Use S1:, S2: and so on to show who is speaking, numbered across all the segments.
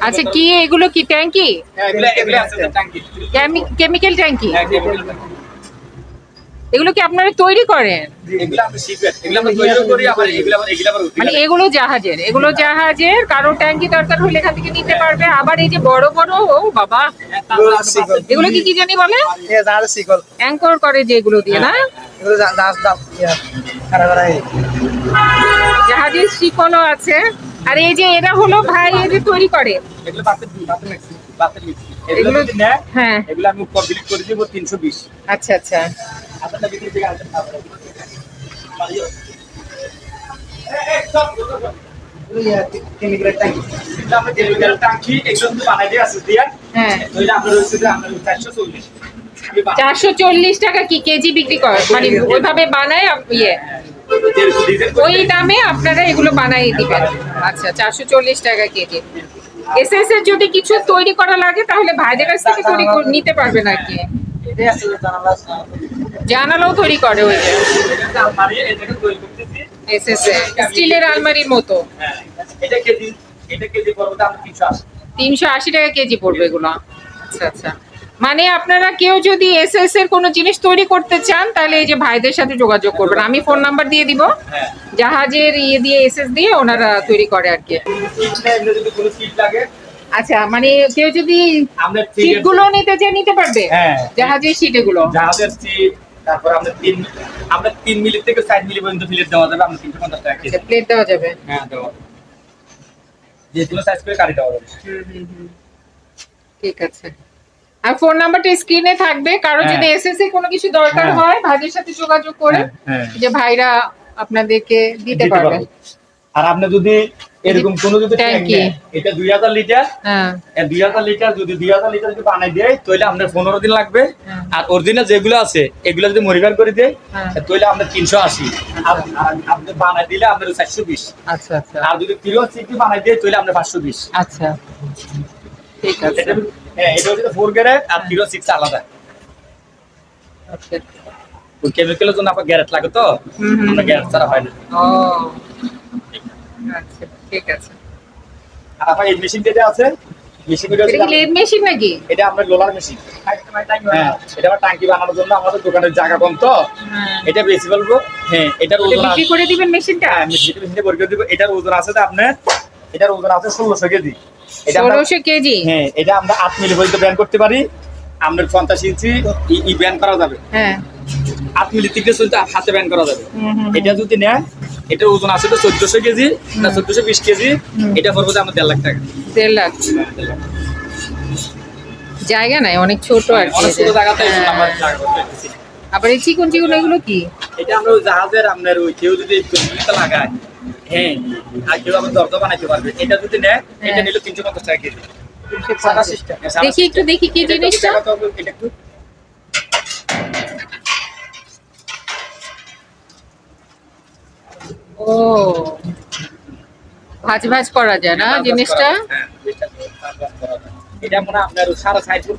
S1: আচ্ছা কি এগুলো কি ট্যাঙ্কি?
S2: হ্যাঁ, এগুলা এগুলা আছে যে ট্যাঙ্কি।
S1: কেমিক্যাল ট্যাঙ্কি?
S2: হ্যাঁ।
S1: এগুলো কি আপনারা তৈরি করেন?
S2: এগুলা আমরা শিপে এগুলা আমরা তৈরি করি আবার এগুলা আবার এগুলা আবার
S1: মানে এগুলো জাহাজের এগুলো জাহাজের কারও ট্যাঙ্কি দরকার হলে এখান থেকে নিতে পারবে আবার এই যে বড় বড় ও বাবা। এগুলো কি কি জানি বলে? অ্যাঙ্কর করে যে এগুলো দিয়ে না?
S3: এগুলো জা- জাহাজ দাম খাড়া খাড়া এই।
S1: জাহাজের শিকলও আছে। আর এই যে এরা হলো ভাই এই যে তৈরি করে।
S2: এগুলো
S1: হ্যাঁ।
S2: এগুলো আমি কমপ্লিট করে দিব 320
S1: আচ্ছা আচ্ছা।
S2: আপনাদের ভিতর থেকে আনতে পারবেন
S3: এগুলো chemical tank।
S2: কিন্তু আমরা chemical টাঙ্কি এগুলো কিন্তু বানাই দিয়ে আছে দিয়ে।
S1: হ্যাঁ।
S2: ওইটা আমরা রয়েছে যে আমরা 440 আমি বানাই।
S1: চারশো চল্লিশ টাকা কি কেজি বিক্রি করে মানে ওইভাবে বানায় ইয়ে? ওই দামে আপনারা এগুলো বানাই দিবেন। আচ্ছা চারশো চল্লিশ টাকা কেজি। এস এস এর যদি কিছু তৈরি করা লাগে, তাহলে ভাইদের কাছ থেকে তৈরি নিতে পারবেন আর কি। জানালাও তৈরি করে ওই যে। এস স্টিলের আলমারির মতো।
S2: এটা কেজি এটা কেজি পড়বে দাম 380
S1: তিনশো আশি টাকা কেজি পড়বে এগুলো। আচ্ছা আচ্ছা। মানে আপনারা কেউ যদি এস এস এর কোনো জিনিস তৈরি করতে চান তাহলে এই যে ভাইদের সাথে যোগাযোগ করবেন। আমি ফোন নাম্বার দিয়ে দিব।
S2: হ্যাঁ।
S1: জাহাজের ইয়ে দিয়ে এস এস দিয়ে ওনারা তৈরি করে আর কি। আচ্ছা মানে কেউ যদি সিটগুলো নিতে চায় নিতে পারবে?
S2: হ্যাঁ।
S1: জাহাজের সিট এগুলো।
S2: জাহাজের সিট তারপর আমরা তিন আমরা তিন মিলি থেকে চার মিলি পর্যন্ত ফিলেট দেওয়া যাবে আমরা তিনশো পঞ্চাশ টাকা
S1: প্লেট দেওয়া যাবে।
S2: হ্যাঁ দেওয়া। যাবে। যে কোনো সাইজ করে কাটি দেওয়া যাবে।
S1: ঠিক আছে। আর ফোন নাম্বারটা স্ক্রিনে থাকবে কারও
S2: হ্যাঁ।
S1: যদি এসএসসি কোনো কিছু দরকার
S2: হ্যাঁ।
S1: হয় ভাইদের সাথে যোগাযোগ করে
S2: হ্যাঁ।
S1: যে ভাইরা আপনাদেরকে দিতে পারবে
S2: আর আপনি যদি এরকম কোন যদি ট্যাঙ্ক। এটা দুই হাজার লিটার
S1: হ্যাঁ
S2: দুই হাজার লিটার যদি দুই হাজার লিটার যদি বানাই দেয় তাহলে আপনার পনেরো দিন লাগবে। আর অরিজিনাল যেগুলো আছে এগুলো যদি মডিফাই করে দেয়। তাহলে আপনার তিনশো আশি আর আপনি বানাই দিলে আপনার চারশো বিশ
S1: আচ্ছা আচ্ছা
S2: আর যদি কিলো সিটি বানাই দেয় তাহলে আপনার পাঁচশো বিশ
S1: আচ্ছা ঠিক আছে
S2: হ্যাঁ এটা হচ্ছে ফোর গ্যারেট আর কিলো সিক্স আলাদা।
S1: আচ্ছা
S2: ওই কেমিক্যালের জন্য আপনার গ্যারেট লাগে তো
S1: হুম, হুম।
S2: আমরা গ্যারেট ছাড়া হয় না।
S1: আচ্ছা ঠিক আছে।
S2: আর আপনার এই মেশিন যেটা আছে মেশিন
S1: এটা কি লেদ মেশিন নাকি?
S2: এটা আমরা লোলার মেশিন হ্যাঁ এটা আবার টাঙ্কি বানানোর জন্য আমাদের দোকানের জায়গা কম তো।
S1: হ্যাঁ।
S2: এটা বেশি বলব। হ্যাঁ এটার
S1: এটা
S2: ওজন
S1: বিক্রি করে দিবেন মেশিনটা
S2: হ্যাঁ, আমি যেটা মেশিনে পরীক্ষা দিব। এটার ওজন আছে তো আপনার এটার ওজন আছে ষোলোশো কেজি। এটা আমরা
S1: ষোলোশো কেজি।
S2: হ্যাঁ এটা আমরা আট মিলি পর্যন্ত ব্যান করতে পারি। আমরা পঞ্চাশ ইঞ্চি ই- ই করা যাবে।
S1: হ্যাঁ।
S2: আট মিলি থেকে চলতে হাতে ব্যান করা যাবে।
S1: হুম,
S2: এটা যদি নেয় এটার ওজন আছে তো চোদ্দশো কেজি না চোদ্দশো বিশ কেজি। এটা পড়বে আমার দেড় লাখ টাকা।
S1: লাখ। জায়গা নাই অনেক ছোট আর কি
S2: ছোট জায়গাতে
S1: হ্যাঁ।
S2: আমরা জায়গা করতে
S1: আবার এই চিকন চিকন এগুলো কি?
S2: এটা আমরা ওই জাহাজের আপনার ওই কেউ যদি লাগায় হ্যাঁ আর কেউ আবার দরজা বানাইতে পারবে। এটা যদি নেয় এটা
S1: হ্যাঁ।
S2: নিলে তিনশো পঞ্চাশ টাকা কেজি।
S3: সাদা system।
S2: হ্যাঁ, সারা
S1: দেখি একটু দেখি কি জিনিসটা।
S2: এটা একটু।
S1: ও ভাজ ভাজ করা যায় না জিনিসটা?
S2: হ্যাঁ। এটা মনে আপনার সাড়ে ষাট ফুট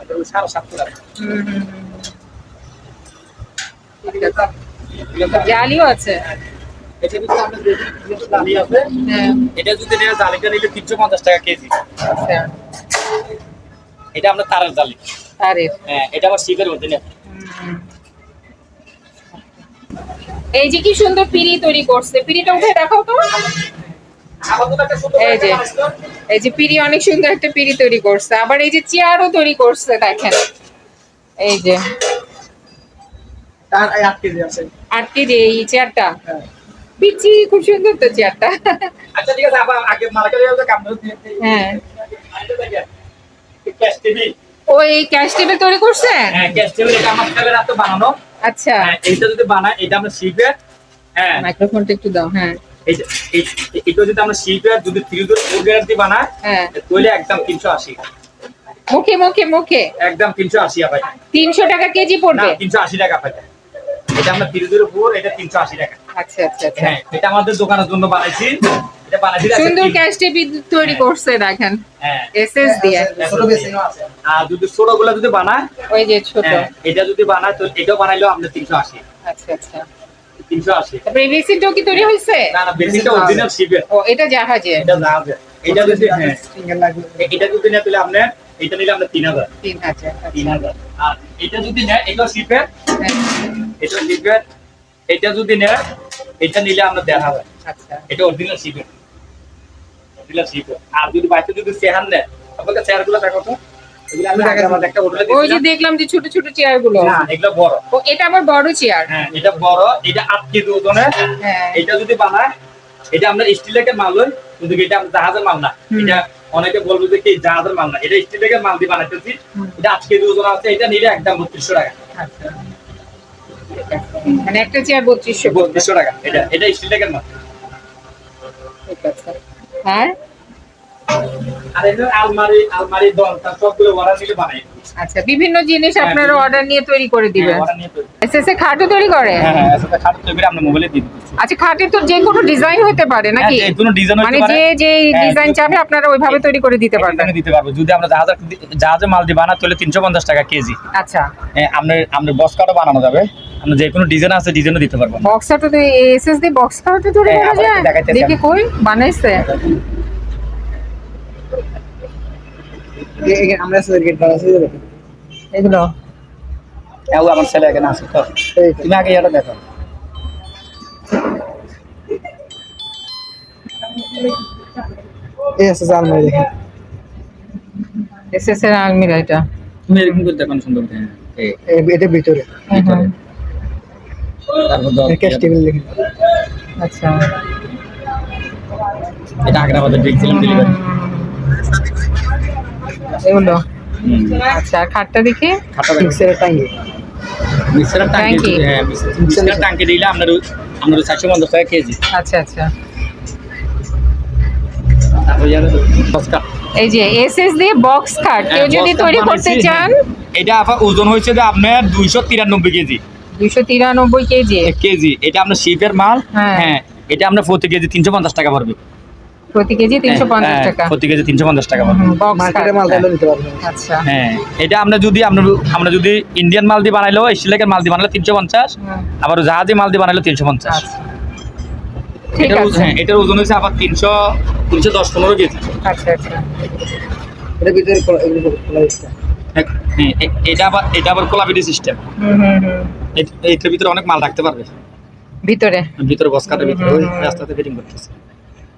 S2: আপনার সাড়ে সাত ফুট।
S1: জালিও আছে।
S2: এটা যদি নেয় জালিটা নিলে তিনশো পঞ্চাশ টাকা কেজি। এটা আমরা তারের জালি।
S1: আরে
S2: হ্যাঁ এটা আবার মধ্যে
S1: এই যে কি সুন্দর পিড়ি তৈরি করছে। পিড়িটা উঠে দেখাও তো। এই যে। এই যে পিড়ি অনেক সুন্দর একটা পিড়ি তৈরি করছে। আবার এই যে চেয়ারও তৈরি করছে দেখেন। এই যে।
S3: তার এই আট কেজি আছে।
S1: আট কেজি এই চেয়ারটা।
S3: হ্যাঁ।
S1: পিচি খুব সুন্দর তো চেয়ারটা
S2: আচ্ছা ঠিক আছে আবার আগে মার্কেটে কাম
S1: হ্যাঁ।
S2: ক্যাশ টিভি
S1: ও এই ক্যাশ টেবিল তৈরি
S2: হ্যাঁ ক্যাশ টেবিল এটা আমার রাতে বানানো।
S1: আচ্ছা।
S2: হ্যাঁ এইটা যদি বানায় এটা আমরা শিপে হ্যাঁ।
S1: মাইক্রোফোনটা একটু দাও হ্যাঁ।
S2: এটা যদি আমরা শিপে যদি থ্রি ডোর ফোর গ্রেড দিয়ে বানায়
S1: হ্যাঁ।
S2: তাহলে একদম তিনশো আশি।
S1: মুখে মুখে মুখে।
S2: একদম তিনশো আশি ভাই
S1: তিনশো টাকা কেজি পড়বে।
S2: তিনশো আশি টাকা ভাই এটা আমরা ডোর ফোর এটা তিনশো আশি টাকা।
S1: আচ্ছা আচ্ছা আচ্ছা।
S2: হ্যাঁ এটা আমাদের দোকানের জন্য বানাইছি। এটা বানাইছি
S1: সুন্দর
S2: তিন-
S1: ক্যাশ তৈরি করছে দেখেন।
S2: হ্যাঁ।
S1: এসএস দিয়ে।
S3: ছোট বেসিনও আছে।
S2: আর যদি ছোটগুলা যদি বানায়
S1: ওই যে ছোট।
S2: হ্যাঁ, এটা যদি বানায় তো এটাও বানাইলেও আমরা তিনশো আশি।
S1: আচ্ছা আচ্ছা।
S2: তিনশো আশি।
S1: তারপরে বেসিনটাও কি তৈরি হয়েছে?
S2: না না বেশিটা অরিজিনাল শিপের
S1: ও এটা জাহাজে
S2: এটা জাহাজের। এটা যদি হ্যাঁ।
S3: সিঙ্গেল
S2: এটা যদি নেয় তাহলে আপনার এটা নিলে আপনার তিন হাজার।
S1: তিন হাজার
S2: হাজার। আর এটা যদি নেয় এটা শিপের এটা শিপের এটা যদি নেয় এটা নিলে আমরা দেড় হাজার।
S1: আচ্ছা।
S2: এটা অরিজিনাল শিপের অরিজিনাল শিপের আর যদি বাইরে যদি চেহার নেয় আপনাকে চেহারগুলো দেখো তো। আমার
S1: ওই যে দেখলাম যে ছোট ছোট
S2: চেয়ারগুলো। এগুলো বড়।
S1: ও এটা আমার বড় চেয়ার
S2: হ্যাঁ এটা বড় এটা আট কেজি ওজনের।
S1: হ্যাঁ।
S2: এটা যদি বানায় এটা আমরা স্টিলের মাল হই কিন্তু এটা জাহাজের মাল না। এটা অনেকে বলবে যে কি জাহাজের মাল না এটা স্টিলের মাল দিয়ে বানাইতেছি। এটা আজকে দুজন আছে এটা নিলে একদম বত্রিশশো টাকা।
S1: আচ্ছা। মানে একটা চেয়ার বত্রিশশো।
S2: বত্রিশশো টাকা এটা এটা স্টিলের মাল।
S1: ঠিক আছে। আর?
S2: আর এটা আলমারি আলমারি দরজা সবগুলো অর্ডার নিলে বানাই
S1: আচ্ছা বিভিন্ন জিনিস
S2: হ্যাঁ,
S1: আপনারা অর্ডার নিয়ে তৈরি করে দিবেন।
S2: অর্ডার নিয়ে তৈরি।
S1: এস এস এ খাটও তৈরি করে?
S2: হ্যাঁ হ্যাঁ খাট তৈরি আমরা মোবাইলে দিয়ে
S1: আচ্ছা খাটে তো যে কোনো ডিজাইন হতে পারে নাকি?
S2: হ্যাঁ, যে কোনো ডিজাইন
S1: মানে যে যে
S2: হ্যাঁ,
S1: ডিজাইন চাবে আপনারা ওইভাবে তৈরি করে দিতে পারবেন।
S2: দিতে পারব। যদি আমরা জাহাজের জাহাজে মাল দিয়ে বানাতে হলে তিনশো পঞ্চাশ টাকা কেজি।
S1: আচ্ছা।
S2: হ্যাঁ, আপনার আপনার বক্স কাটও বানানো যাবে। আমরা যে কোনো ডিজাইন আছে ডিজাইনও দিতে পারব।
S1: বক্সটা তো এস এস দিয়ে বক্স খাটও তৈরি
S2: হ্যাঁ,
S1: করা যায়? দেখি কই বানাইছে।
S3: আমরা গেট আছে
S1: এগুলো?
S2: এও আমার ছেলে এখানে আছে তো। তুমি আগে এটা দেখো।
S3: এই আছে আলমারি দেখেন।
S1: এস এস এর আলমিরা এটা।
S2: তুমি এরকম করে দেখো সুন্দর
S3: এটা ভিতরে।
S2: তারপর
S3: ক্যাশ টেবিল দেখেন।
S1: আচ্ছা।
S2: এটা আগ্রাবাদের দেখছিলাম ডেলিভারি
S1: এগুলো? আচ্ছা আর খাটটা দেখি?
S3: টাঙ্গি।
S2: হ্যাঁ মিক্সার টাঙ্কি। দিলে আপনার আপনার চারশো পঞ্চাশ টাকা কেজি।
S1: আচ্ছা আচ্ছা। এই যে এস এস দিয়ে বক্স খাট কেউ
S2: হ্যাঁ,
S1: যদি তৈরি করতে চান?
S2: এটা আপনার ওজন হয়েছে যে আপনার দুইশো তিরানব্বই কেজি।
S1: দুইশো তিরানব্বই কেজি।
S2: কেজি। এটা আপনার শিপের মাল।
S1: হ্যাঁ।
S2: হ্যাঁ এটা আপনার প্রতি কেজি তিনশো পঞ্চাশ টাকা পড়বে।
S1: প্রতি কেজি তিনশো পঞ্চাশ
S2: হ্যাঁ,
S1: টাকা।
S2: প্রতি কেজি তিনশো পঞ্চাশ টাকা
S3: মার্কেটে মাল নিতে পারবেন
S1: আচ্ছা।
S2: হ্যাঁ এটা আমরা যদি আমরা আমরা যদি ইন্ডিয়ান মাল দিয়ে বানাইলেও স্টিলের মাল দিয়ে বানালে তিনশো পঞ্চাশ আবার জাহাজি মাল দিয়ে বানাইলে তিনশো পঞ্চাশ।
S1: আচ্ছা। ঠিক
S2: এটার ওজন-
S1: আছে।
S2: হ্যাঁ এটার ওজন হয়েছে আবার তিনশো তিনশো দশ পনেরো কেজি।
S1: আচ্ছা আচ্ছা।
S3: এটা ভিতরে
S2: হ্যাঁ, এটা আবার এটা আবার সিস্টেম এটার ভিতরে অনেক মাল রাখতে পারবে।
S1: ভিতরে।
S2: ভিতরে বস কাটার ভিতরে। রাস্তাতে ফিটিং করতেছে।